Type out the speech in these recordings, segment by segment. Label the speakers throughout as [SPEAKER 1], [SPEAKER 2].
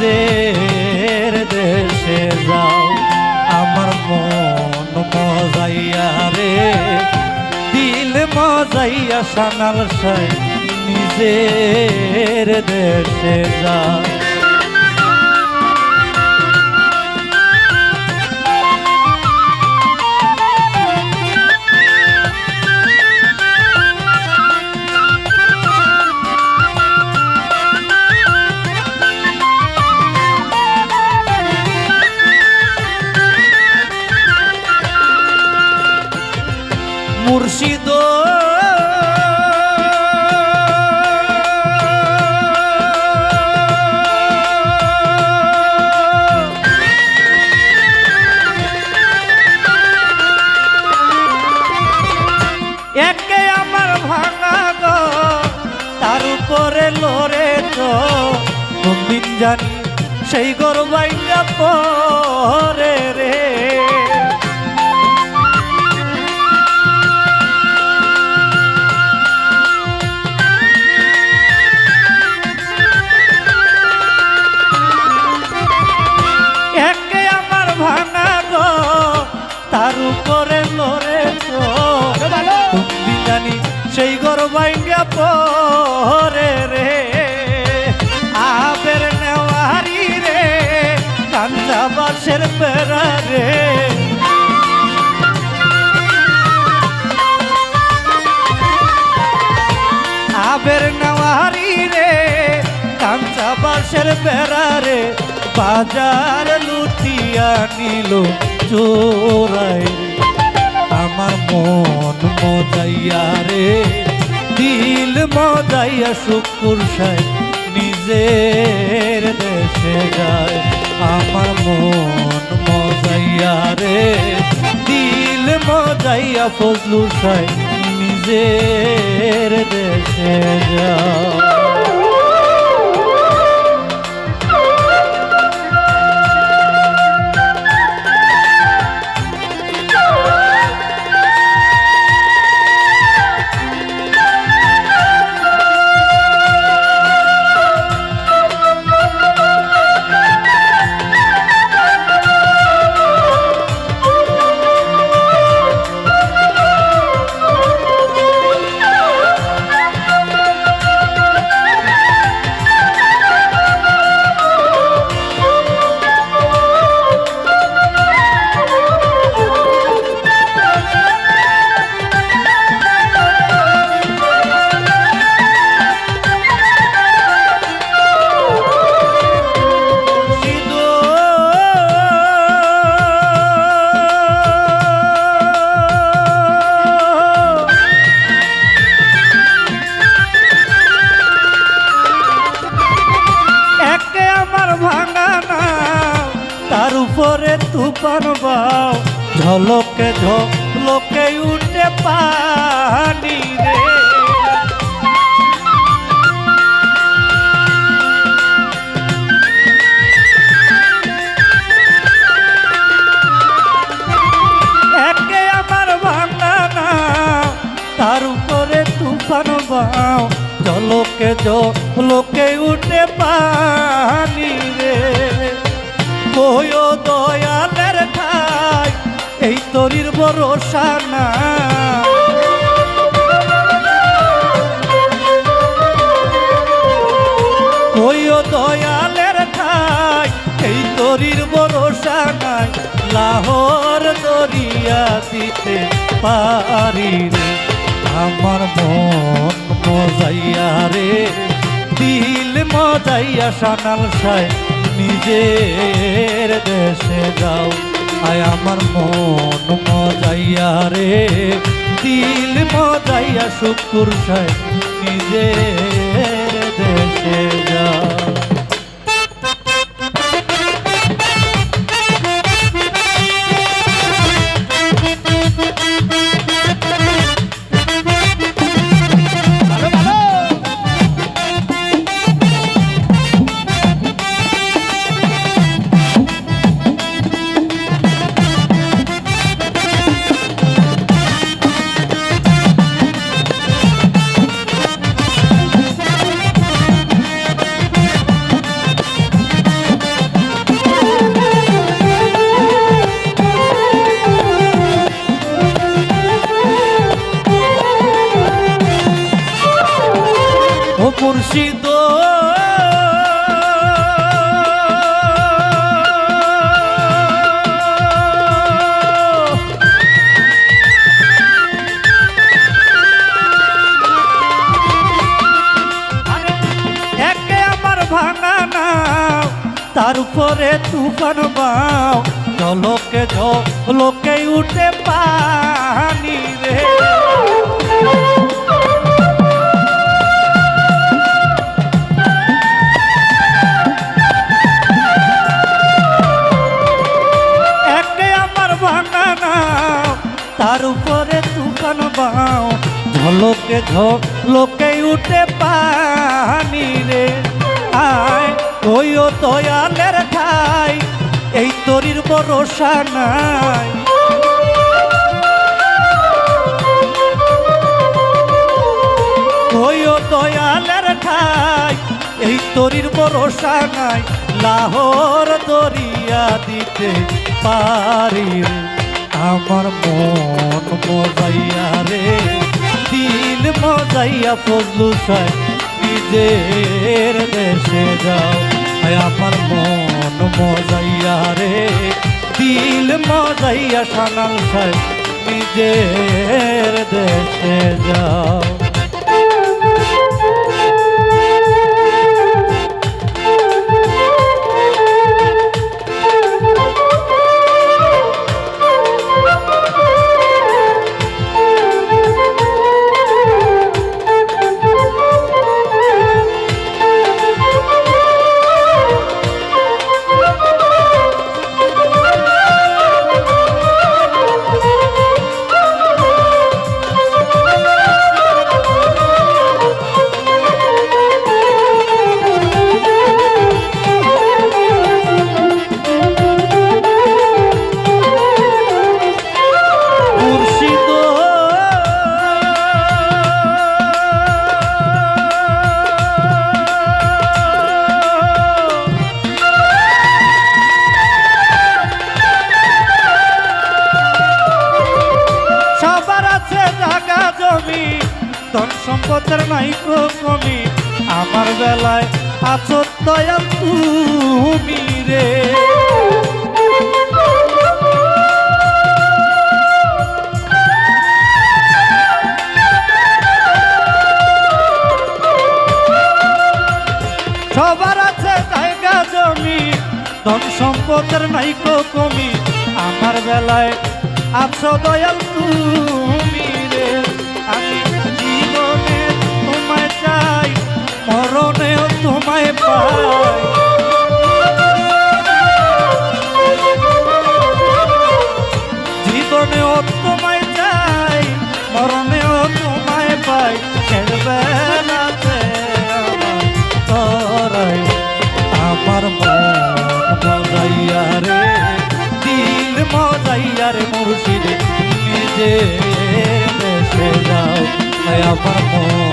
[SPEAKER 1] নিজের দেশে যাও। আমার মন মজাইয়া রে দিল মজাইয়া সানাল সাই নিজের দেশে যাও। মুর্শিদ। একে আমার ভাঙা গো তার উপরে লড়ে তো। জানি সেই গরবাইয়া পরে রে। পরে রে, আবের নেওয়ারি রে কান্দা বাসের বেড়া রে। আবের নেওয়ারি রে কাঞ্চা বাসের বেড়া রে, বাজার লুটিয়া নিল চোরাই আমার মন মজাইয়া রে। দিল মজাইয়া শুকুর সাই নিজের দেশে যায়। আমার মন মজাইয়া রে, দিল মজাইয়া ফজলু সাহেব নিজের দেশে যায়। তুফান বাও, ঝলকে ঝলকে উঠে পানি রে। একে আমার ভাঙা না, তার উপরে তুফান বাও জলকে জলকে উঠে পানি রে। বয় তরির ভরসা না। ওই দয়ালের ঠাই, এই তরির ভরসা নাই। লাহোর দরিয়া দিতে পারি রে। আমার মন মজাইয়া রে। দিল মজাইয়া সানাল সাই নিজের দেশে যাও। আয় আমার মন মজাইয়া রে দিল মজাইয়া শুকুর সাই নিজের দেশে যাও মুর্শিদ তার উপরে তুফান বাও। জলকে জলকে উঠে পানি রে। তার উপরে তুফান বাও, ঝলকে ঝলকে উঠে পানি রে। আয় কইও দয়ালের ঠাই, এই তরির ভরসা নাই। কইও দয়ালের ঠাই, এই তরির ভরসা নাই। লাহোর দরিয়া দিতে পারি রে। আমার মন মজাইয়া রে, দিল মজাইয়া ফজলু সাহেব নিজের দেশে যাও। আমার মন মজাইয়া রে, দিল মজাইয়া সানাল সাহেব নিজের দেশে যাও। সম্পদের নাই কমি আমার বেলায় আছো দয়াল তুমি রে। সবার আছে জায়গা জমি, ধন সম্পদের নাই কমি আমার বেলায় আছো দয়াল তুমি রে। আমি মরণেও তোমায় পাই। জীবনেও তোমায় চাই, মরণেও তোমায় পাই। আমার তরাই। আমার মজাইয়া রে, দিল মজাইয়া রে মুর্শিদ নিজে দেশে যাও আমার মন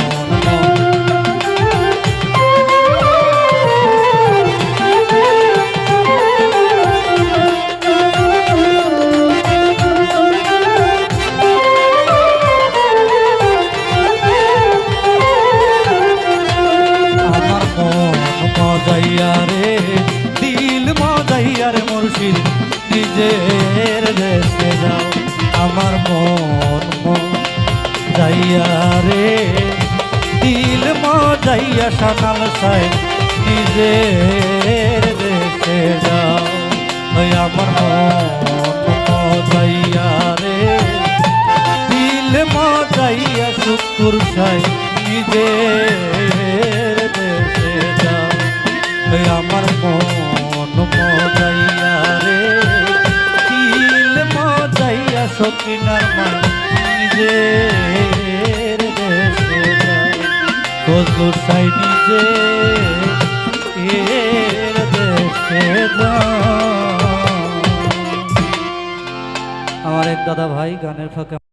[SPEAKER 1] মজাইয়া রে, দিল মজাইয়া মুর্শিদ, নিজের দেশে যাও, আমার মন মজাইয়া রে। দিল মজাইয়া সানাল সাই নিজের সকিনার মান নিজের দেশে আমার এক দাদা ভাই গানের ফাঁকে